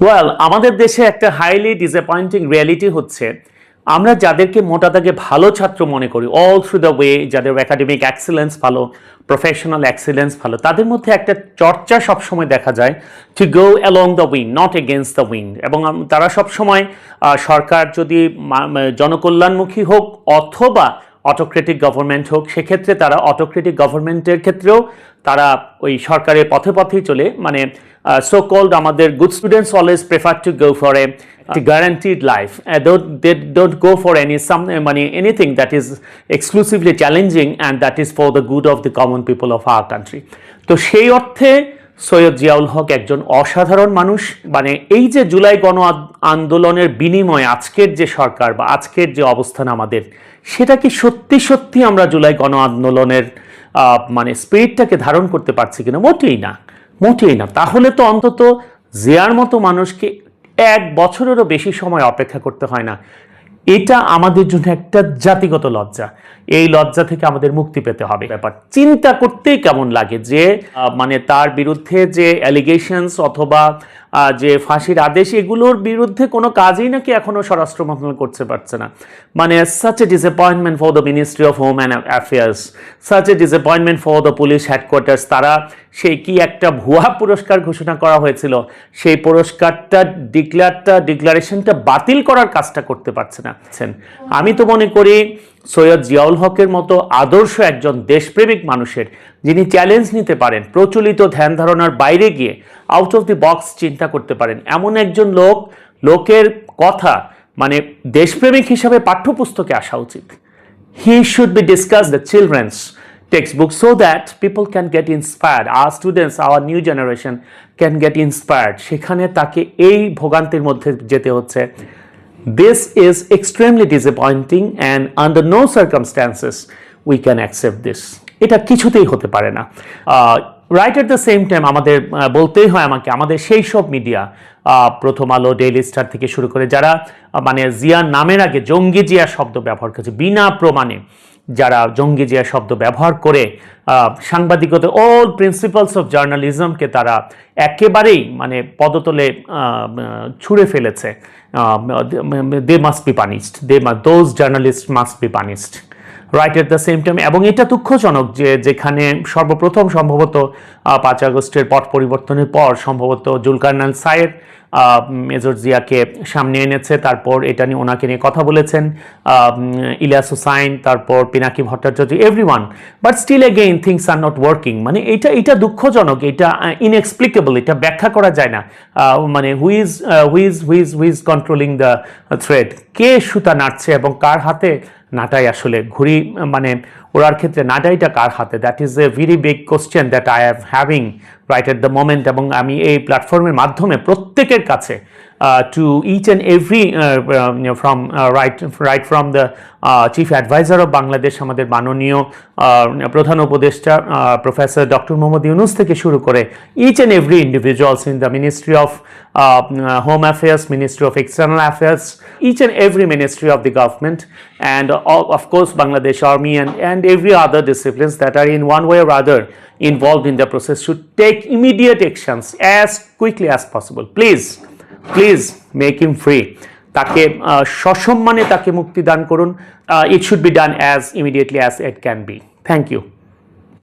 Well আমাদের দেশে একটা হাইলি ডিসঅ্যাপয়েন্টিং রিয়ালিটি হচ্ছে, আমরা যাদেরকে মোটা দাগে ভালো ছাত্র মনে করি অল থ্রু দ্য ওয়ে যাদের একাডেমিক এক্সেলেন্স ভালো প্রফেশনাল এক্সেলেন্স ভালো, তাদের মধ্যে একটা চর্চা সবসময় দেখা যায় to go along the wind not against the wind এবং তারা সবসময় সরকার যদি জনকল্যাণমুখী হোক অথবা অটোক্রেটিক গভর্নমেন্ট হোক সেক্ষেত্রে তারা অটোক্রেটিক গভর্নমেন্টের ক্ষেত্রেও তারা ওই সরকারের পথে পথেই চলে। মানে সো কল্ড আমাদের good students always prefer to go for a guaranteed life they don't go for any some মানে anything that is exclusively challenging and that is for the good of the common people of our country তো সেই অর্থে সৈয়দ জিয়াউল হক একজন অসাধারণ মানুষ। মানে এই যে জুলাই গণ আন্দোলনের বিনিময়ে আজকের যে সরকার বা আজকের যে অবস্থান আমাদের সেটা কি সত্যি সত্যি আমরা জুলাই গণ আন্দোলনের মানে স্পিরিটটাকে ধারণ করতে পারছি কিনা? মোটেই না মোটেই না। তাহলে তো অন্তত জিয়ার মতো মানুষকে এক বছরেরও বেশি সময় অপেক্ষা করতে হয় না। এটা আমাদের জন্য একটা জাতিগত লজ্জা। এই লজ্জা থেকে আমাদের মুক্তি পেতে হবে। ব্যাপার, চিন্তা করতেই কেমন লাগে যে মানে তার বিরুদ্ধে যে অ্যালিগেশনস অথবা যে ফাঁসির আদেশ, এগুলোর বিরুদ্ধে কোনো কাজই নাকি এখনও স্বরাষ্ট্র মন্ত্রণালয় করতে পারছে না। মানে such a disappointment for the ministry of home and affairs such a disappointment for the police headquarters তারা সেই কি একটা ভুয়া পুরস্কার ঘোষণা করা হয়েছিল? সেই পুরস্কারটা ডিক্লারটা ডিক্লারেশনটা বাতিল করার কাজটা করতে পারছে না। আমি তো মনে করি সৈয়দ জিয়াউল হকের মতো আদর্শ একজন দেশপ্রেমিক মানুষের, যিনি চ্যালেঞ্জ নিতে পারেন, প্রচলিত ধ্যান ধারণার বাইরে গিয়ে আউট অফ দি বক্স চিন্তা করতে পারেন। এমন একজন লোক, লোকের কথা মানে দেশপ্রেমিক হিসাবে পাঠ্যপুস্তকে আসা উচিত। He should be discussed the children's textbook so that people can get inspired. Our students, our new generation can get inspired সেখানে তাকে এই ভোগান্তির মধ্যে যেতে হচ্ছে। This is extremely disappointing and under no circumstances we can accept this. এটা কিছুতেই হতে পারে না। Right at the same time আমাদের বলতেই হয় আমাকে, আমাদের সেই সব মিডিয়া প্রথম আলো ডেইলি স্টার থেকে শুরু করে যারা মানে জিয়ার নামের আগে জঙ্গি জিয়া শব্দ ব্যবহার করেছে, বিনা প্রমাণে। যারা জঙ্গি জিয়া শব্দ ব্যবহার করে সাংবাদিকতা অল প্রিন্সিপালস অফ জার্নালিজমকে তারা একেবারেই মানে পদতলে ছুঁড়ে ফেলেছে। They must be punished they those journalist must be punished right at the same time এবং এটা দুঃখজনক যে যেখানে সর্বপ্রথম সম্ভবত পাঁচ আগস্টের পট পরিবর্তনের পর সম্ভবত জুলকারনাল সায়ের মেজর জিয়াকে সামনে এনেছে, তারপর এটা নিয়ে ওনাকে নিয়ে কথা বলেছেন ইলিয়াস হুসাইন, তারপর Pinaki Bhattacharya every one but still again things are not working মানে এটা এটা দুঃখজনক, এটা ইনএক্সপ্লিকেবল এটা ব্যাখ্যা করা যায় না। মানে who's who's who's who's controlling the thread কে সুতা নাড়ছে এবং কার হাতে নাটাই আসলে? ঘুড়ি মানে ওড়ার ক্ষেত্রে নাটাইটা কার হাতে? That is a very big question that I have having right at the moment এবং আমি এই প্ল্যাটফর্মের মাধ্যমে প্রত্যেকের কাছে to each and every from right right from the chief adviser of Bangladesh আমাদের মাননীয় প্রধান উপদেষ্টা প্রফেসর ডক্টর মোহাম্মদ ইউনুস থেকে শুরু করে each and every individuals in the ministry of home affairs ministry of external affairs each and every ministry of the government and uh, of course Bangladesh and every other disciplines that are in one way or other involved in the process should take immediate actions as quickly as possible. Please, please make him free. তাকে সসম্মানে তাকে মুক্তি দান করুন it should be done as immediately as it can be thank you